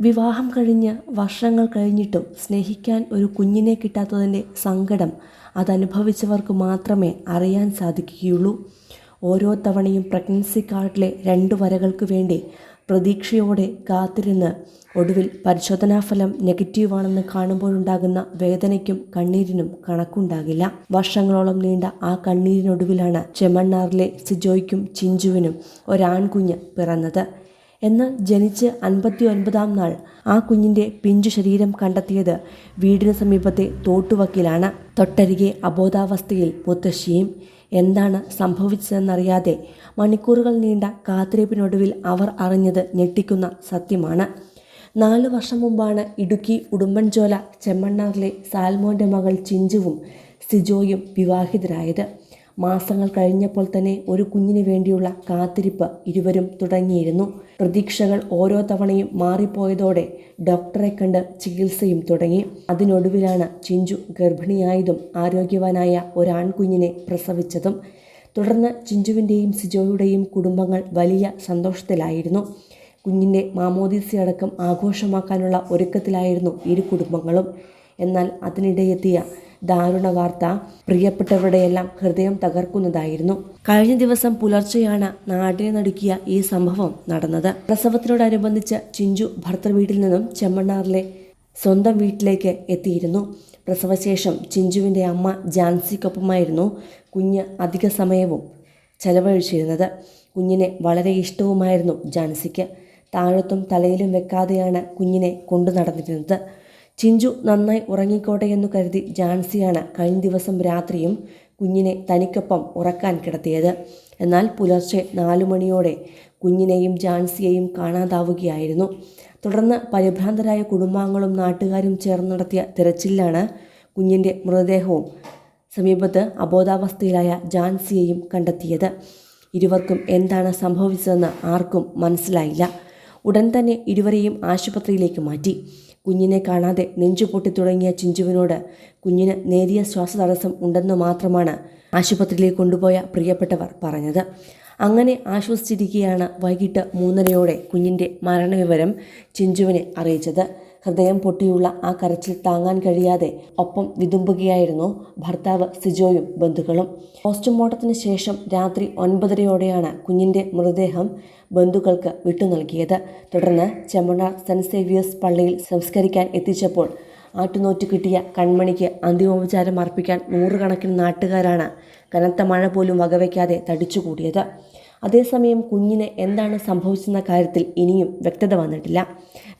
വിവാഹം കഴിഞ്ഞ് വർഷങ്ങൾ കഴിഞ്ഞിട്ടും സ്നേഹിക്കാൻ ഒരു കുഞ്ഞിനെ കിട്ടാത്തതിന്റെ സങ്കടം അതനുഭവിച്ചവർക്ക് മാത്രമേ അറിയാൻ സാധിക്കുകയുള്ളൂ. ഓരോ തവണയും പ്രഗ്നൻസി കാർഡിലെ രണ്ട് വരകൾക്ക് വേണ്ടി പ്രതീക്ഷയോടെ കാത്തിരുന്ന് ഒടുവിൽ പരിശോധനാഫലം നെഗറ്റീവാണെന്ന് കാണുമ്പോഴുണ്ടാകുന്ന വേദനയ്ക്കും കണ്ണീരിനും കണക്കുണ്ടാകില്ല. വർഷങ്ങളോളം നീണ്ട ആ കണ്ണീരിനൊടുവിലാണ് ചെമ്മണ്ണാറിലെ സിജോയ്ക്കും ചിഞ്ചുവിനും ഒരാൺകുഞ്ഞ് പിറന്നത്. എന്നാൽ ജനിച്ച് അൻപത്തി ഒൻപതാം നാൾ ആ കുഞ്ഞിന്റെ പിഞ്ചു ശരീരം കണ്ടെത്തിയത് വീടിന് സമീപത്തെ തോട്ടുവക്കിലാണ്. തൊട്ടരികെ അബോധാവസ്ഥയിൽ മുത്തശ്ശിയും എന്താണ് സംഭവിച്ചതെന്നറിയാതെ മണിക്കൂറുകൾ നീണ്ട കാത്തിരിപ്പിനൊടുവിൽ അവർ അറിഞ്ഞത് ഞെട്ടിക്കുന്ന സത്യമാണ്. നാലു വർഷം മുമ്പാണ് ഇടുക്കി ഉടുമ്പൻചോല ചെമ്മണ്ണാറിലെ സാൽമോന്റെ മകൾ ചിഞ്ചുവും സിജോയും വിവാഹിതരായത്. മാസങ്ങൾ കഴിഞ്ഞപ്പോൾ തന്നെ ഒരു കുഞ്ഞിന് വേണ്ടിയുള്ള കാത്തിരിപ്പ് ഇരുവരും തുടങ്ങിയിരുന്നു. പ്രതീക്ഷകൾ ഓരോ തവണയും മാറിപ്പോയതോടെ ഡോക്ടറെ കണ്ട് ചികിത്സയും തുടങ്ങി. അതിനൊടുവിലാണ് ചിഞ്ചു ഗർഭിണിയായതും ആരോഗ്യവാനായ ഒരാൺകുഞ്ഞിനെ പ്രസവിച്ചതും. തുടർന്ന് ചിഞ്ചുവിന്റെയും സിജോയുടെയും കുടുംബങ്ങൾ വലിയ സന്തോഷത്തിലായിരുന്നു. കുഞ്ഞിന്റെ മാമോദീസയടക്കം ആഘോഷമാക്കാനുള്ള ഒരുക്കത്തിലായിരുന്നു ഇരു കുടുംബങ്ങളും. എന്നാൽ അതിനിടെയെത്തിയ ദാരുണ വാർത്ത പ്രിയപ്പെട്ടവരുടെയെല്ലാം ഹൃദയം തകർക്കുന്നതായിരുന്നു. കഴിഞ്ഞ ദിവസം പുലർച്ചെയാണ് നാടിനെ നടുക്കിയ ഈ സംഭവം നടന്നത്. പ്രസവത്തിനോടനുബന്ധിച്ച് ചിഞ്ചു ഭർത്തൃ വീട്ടിൽ നിന്നും ചെമ്മണ്ണാറിലെ സ്വന്തം വീട്ടിലേക്ക് എത്തിയിരുന്നു. പ്രസവശേഷം ചിഞ്ചുവിന്റെ അമ്മ ജാൻസിക്കൊപ്പമായിരുന്നു കുഞ്ഞ് അധിക സമയവും ചെലവഴിച്ചിരുന്നത്. കുഞ്ഞിനെ വളരെ ഇഷ്ടവുമായിരുന്നു ജാൻസിക്ക്. താഴത്തും തലയിലും വെക്കാതെയാണ് കുഞ്ഞിനെ കൊണ്ടു നടന്നിരുന്നത് ചിഞ്ചു നന്നായി ഉറങ്ങിക്കോട്ടെ എന്നു കരുതി ജാൻസിയാണ് കഴിഞ്ഞ ദിവസം രാത്രിയും കുഞ്ഞിനെ തനിക്കൊപ്പം ഉറക്കാൻ കിടത്തിയത്. എന്നാൽ പുലർച്ചെ നാലു മണിയോടെ കുഞ്ഞിനെയും ജാൻസിയെയും കാണാതാവുകയായിരുന്നു. തുടർന്ന് പരിഭ്രാന്തരായ കുടുംബാംഗങ്ങളും നാട്ടുകാരും ചേർന്ന് നടത്തിയ തിരച്ചിലാണ് കുഞ്ഞിന്റെ മൃതദേഹവും സമീപത്ത് അബോധാവസ്ഥയിലായ ജാൻസിയെയും കണ്ടെത്തിയത്. ഇരുവർക്കും എന്താണ് സംഭവിച്ചതെന്ന് ആർക്കും മനസ്സിലായില്ല. ഉടൻ തന്നെ ഇരുവരെയും ആശുപത്രിയിലേക്ക് മാറ്റി. കുഞ്ഞിനെ കാണാതെ നെഞ്ചുപൊട്ടി തുടങ്ങിയ ചിഞ്ചുവിനോട് കുഞ്ഞിന് നേരിയ ശ്വാസതടസ്സം ഉണ്ടെന്ന് മാത്രമാണ് ആശുപത്രിയിലേക്ക് കൊണ്ടുപോയ പ്രിയപ്പെട്ടവർ പറഞ്ഞത്. അങ്ങനെ ആശ്വസിച്ചിരിക്കുകയാണ് വൈകിട്ട് മൂന്നരയോടെ കുഞ്ഞിന്റെ മരണവിവരം ചിഞ്ചുവിനെ അറിയിച്ചത്. ഹൃദയം പൊട്ടിയുള്ള ആ കരച്ചിൽ താങ്ങാൻ കഴിയാതെ ഒപ്പം വിതുമ്പുകയായിരുന്നു ഭർത്താവ് സിജോയും ബന്ധുക്കളും. പോസ്റ്റ്മോർട്ടത്തിന് ശേഷം രാത്രി ഒൻപതരയോടെയാണ് കുഞ്ഞിന്റെ മൃതദേഹം ബന്ധുക്കൾക്ക് വിട്ടു നൽകിയത് തുടർന്ന് ചെമ്മണ സെന്റ് സേവിയേഴ്സ് പള്ളിയിൽ സംസ്കരിക്കാൻ എത്തിച്ചപ്പോൾ ആട്ടുനോറ്റ് കിട്ടിയ കൺമണിക്ക് അന്തിമോപചാരം അർപ്പിക്കാൻ നൂറുകണക്കിന് നാട്ടുകാരാണ് കനത്ത മഴ പോലും വകവയ്ക്കാതെ തടിച്ചുകൂടിയത്. അതേസമയം കുഞ്ഞിന് എന്താണ് സംഭവിച്ചെന്ന കാര്യത്തിൽ ഇനിയും വ്യക്തത വന്നിട്ടില്ല.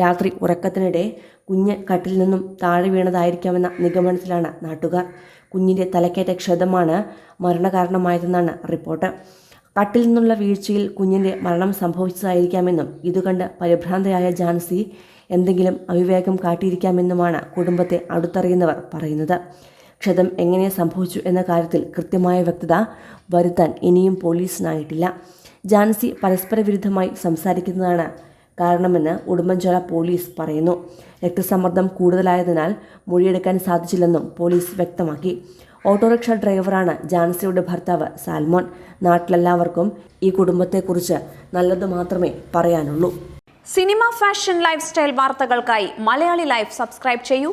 രാത്രി ഉറക്കത്തിനിടെ കുഞ്ഞ് കട്ടിൽ നിന്നും താഴെ വീണതായിരിക്കാമെന്ന നിഗമനത്തിലാണ് നാട്ടുകാർ. കുഞ്ഞിന്റെ തലക്കേറ്റ ക്ഷതമാണ് മരണകാരണമായതെന്നാണ് റിപ്പോർട്ട്. കട്ടിൽ നിന്നുള്ള വീഴ്ചയിൽ കുഞ്ഞിന്റെ മരണം സംഭവിച്ചതായിരിക്കാമെന്നും ഇതുകണ്ട് പരിഭ്രാന്തയായ ജാൻസി എന്തെങ്കിലും അവിവേകം കാട്ടിയിരിക്കാമെന്നുമാണ് കുടുംബത്തെ അടുത്തറിയുന്നവർ പറയുന്നത്. ക്ഷതം എങ്ങനെ സംഭവിച്ചു എന്ന കാര്യത്തിൽ കൃത്യമായ വ്യക്തത വരുത്താൻ ഇനിയും പോലീസിനായിട്ടില്ല. ജാൻസി പരസ്പര വിരുദ്ധമായി സംസാരിക്കുന്നതാണ് കാരണമെന്ന് ഉടുമ്പൻചോല പോലീസ് പറയുന്നു. രക്തസമ്മർദ്ദം കൂടുതലായതിനാൽ മൊഴിയെടുക്കാൻ സാധിച്ചില്ലെന്നും പോലീസ് വ്യക്തമാക്കി. ഓട്ടോറിക്ഷ ഡ്രൈവറാണ് ജാൻസിയുടെ ഭർത്താവ് സാൽമോൻ. നാട്ടിലെല്ലാവർക്കും ഈ കുടുംബത്തെക്കുറിച്ച് നല്ലത് മാത്രമേ പറയാനുള്ളൂ. സിനിമ ഫാഷൻ ലൈഫ് സ്റ്റൈൽ വാർത്തകൾക്കായി മലയാളി ലൈഫ് സബ്സ്ക്രൈബ് ചെയ്യൂ.